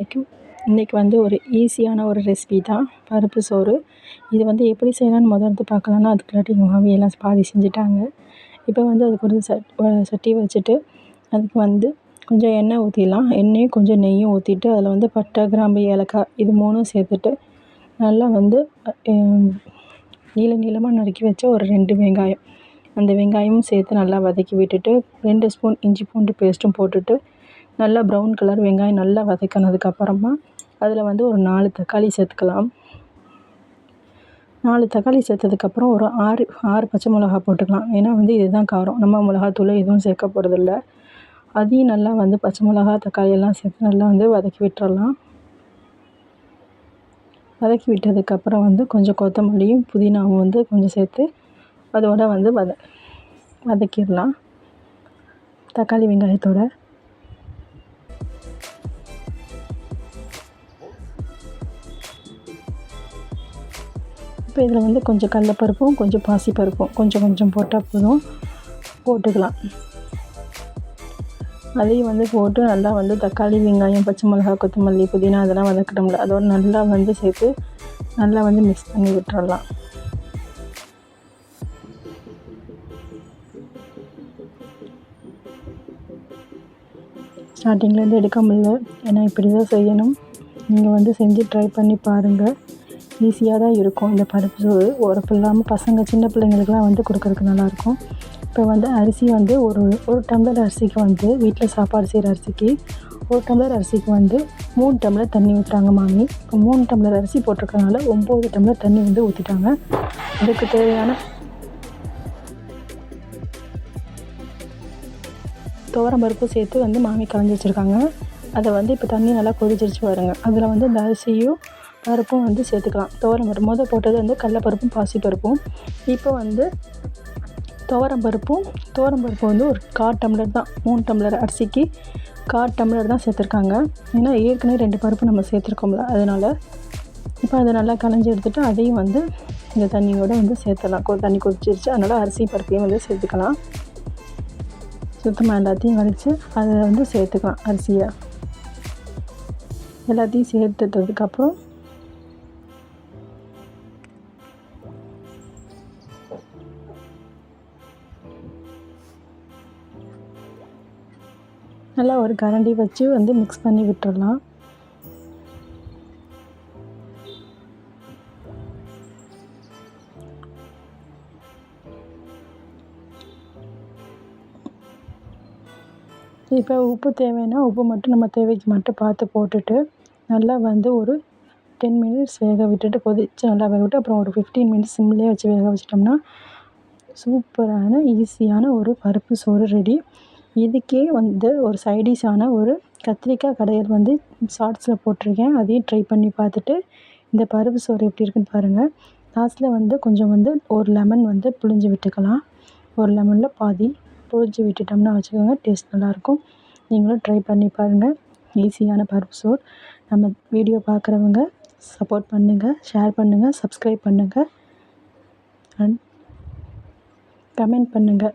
வணக்கம் இன்றைக்கி வந்து ஒரு ஈஸியான ஒரு ரெசிபி தான். பருப்பு சோறு. இது வந்து எப்படி செய்யலாம்னு முதல்ல வந்து பார்க்கலான்னா அதுக்குள்ளாட்டி எங்கள் மாமி எல்லாம் பாதி செஞ்சுட்டாங்க. இப்போ வந்து அதுக்கு ஒரு சட் சட்டி வச்சுட்டு அதுக்கு வந்து கொஞ்சம் எண்ணெய் ஊற்றிடலாம் எண்ணெயும் கொஞ்சம் நெய்யும் ஊற்றிட்டு அதில் வந்து பட்டை கிராம்பு ஏலக்காய் இது மூணும் சேர்த்துட்டு நல்லா வந்து நீள நீளமாக நறுக்கி வச்ச ஒரு ரெண்டு வெங்காயம். அந்த வெங்காயமும் சேர்த்து நல்லா வதக்கி விட்டுட்டு ரெண்டு ஸ்பூன் இஞ்சி பூண்டு பேஸ்ட்டும் போட்டுட்டு நல்லா ப்ரௌன் கலர் வெங்காயம் நல்லா வதக்கினதுக்கப்புறமா அதில் வந்து ஒரு நாலு தக்காளி சேர்த்துக்கலாம். நாலு தக்காளி சேர்த்ததுக்கப்புறம் ஒரு ஆறு ஆறு பச்சை மிளகா போட்டுக்கலாம். ஏன்னா வந்து இதுதான் காரம். நம்ம மிளகாத்தூள் எதுவும் சேர்க்க போகிறதில்ல அதையும் நல்லா வந்து பச்சை மிளகா தக்காளி எல்லாம் சேர்த்து நல்லா வந்து வதக்கி விட்டுறலாம். வதக்கி விட்டதுக்கப்புறம் வந்து கொஞ்சம் கொத்தமல்லியும் புதினாவும் வந்து கொஞ்சம் சேர்த்து அதோட வந்து வத வதக்கிடலாம். தக்காளி வெங்காயத்தோட. இப்போ இதில் வந்து கொஞ்சம் கடலப்பருப்பும் கொஞ்சம் பாசிப்பருப்பும் கொஞ்சம் கொஞ்சம் போட்டால் போதும். போட்டுக்கலாம். அதையும் வந்து போட்டு நல்லா வந்து தக்காளி வெங்காயம் பச்சை மிளகா கொத்தமல்லி புதினா அதெல்லாம் வதக்கிட்டோம்ல. அதோட நல்லா வந்து சேர்த்து நல்லா வந்து மிக்ஸ் பண்ணி விட்டுறலாம். ஸ்டார்டிங்லேருந்து எடுக்க முடியல ஏன்னா இப்படி தான் செய்யணும். நீங்கள் வந்து செஞ்சு ட்ரை பண்ணி பாருங்கள் ஈஸியாக தான் இருக்கும். இந்த பருப்பு உரப்பு இல்லாமல் பசங்க சின்ன பிள்ளைங்களுக்குலாம் வந்து கொடுக்குறதுக்கு நல்லாயிருக்கும். இப்போ வந்து அரிசி வந்து ஒரு ஒரு டம்ளர் அரிசிக்கு வந்து வீட்டில் சாப்பாடு செய்கிற அரிசிக்கு ஒரு டம்ளர் அரிசிக்கு வந்து மூணு டம்ளர் தண்ணி ஊற்றுறாங்க மாமி. இப்போ மூணு டம்ளர் அரிசி போட்டிருக்கறனால ஒம்பது டம்ளர் தண்ணி வந்து ஊற்றிட்டாங்க அதுக்கு தேவையான துவரம் பருப்பு சேர்த்து வந்து மாமி கலைஞ்சி வச்சுருக்காங்க. அதை வந்து இப்போ தண்ணி நல்லா கொதிச்சிருச்சு பாருங்க. அதில் வந்து இந்த அரிசியும் பருப்பும் வந்து சேர்த்துக்கலாம். துவரம் பருப்பு. மொதல் போட்டது வந்து கடலப்பருப்பும் பாசிப்பருப்பும் இப்போ வந்து துவரம் பருப்பும் துவரம் பருப்பு வந்து ஒரு கால் டம்ளர் தான். மூணு டம்ளர் அரிசிக்கு கால் டம்ளர் தான் சேர்த்துருக்காங்க. ஏன்னா ஏற்கனவே ரெண்டு பருப்பு நம்ம சேர்த்துருக்கோம்ல அதனால் இப்போ அதை நல்லா கலைஞ்சி எடுத்துகிட்டு அதையும் வந்து இந்த தண்ணியோடு வந்து சேர்த்துலாம் தண்ணி கொதிச்சிருச்சு. அதனால் அரிசி பருப்பையும் வந்து சேர்த்துக்கலாம். சுத்தமாக எல்லாத்தையும் வலித்து அதை வந்து சேர்த்துக்கலாம் அரிசியை. எல்லாத்தையும் சேர்த்துட்டதுக்கப்புறம் நல்லா ஒரு கரண்டி வச்சு வந்து மிக்ஸ் பண்ணி விட்டுடலாம் இப்போ உப்பு தேவைன்னா உப்பு மட்டும் நம்ம தேவைக்கு மட்டும் பார்த்து போட்டுட்டு நல்லா வந்து ஒரு டென் மினிட்ஸ் வேக விட்டுட்டு கொதித்து நல்லா வேக விட்டு அப்புறம் ஒரு ஃபிஃப்டீன் மினிட்ஸ் சிம்லேயே வச்சு வேக வச்சிட்டோம்னா சூப்பரான ஈஸியான ஒரு பருப்பு சோறு ரெடி இதுக்கே வந்து ஒரு சைடிஷான ஒரு கத்திரிக்காய் கடையல் வந்து ஷார்ட்ஸில் போட்டிருக்கேன். அதையும் ட்ரை பண்ணி பார்த்துட்டு இந்த பருப்பு சோறு எப்படி இருக்குன்னு பாருங்கள் லாஸ்ட்டில் வந்து கொஞ்சம் வந்து ஒரு லெமன் வந்து புழிஞ்சு விட்டுக்கலாம். ஒரு லெமனில் பாதி புழிஞ்சு விட்டுட்டோம்னா வச்சுக்கோங்க டேஸ்ட் நல்லாயிருக்கும் நீங்களும் ட்ரை பண்ணி பாருங்கள் ஈஸியான பருப்பு சோறு. நம்ம வீடியோ பார்க்குறவங்க சப்போர்ட் பண்ணுங்கள் ஷேர் பண்ணுங்கள் சப்ஸ்கிரைப் பண்ணுங்கள் அண்ட் கமெண்ட் பண்ணுங்கள்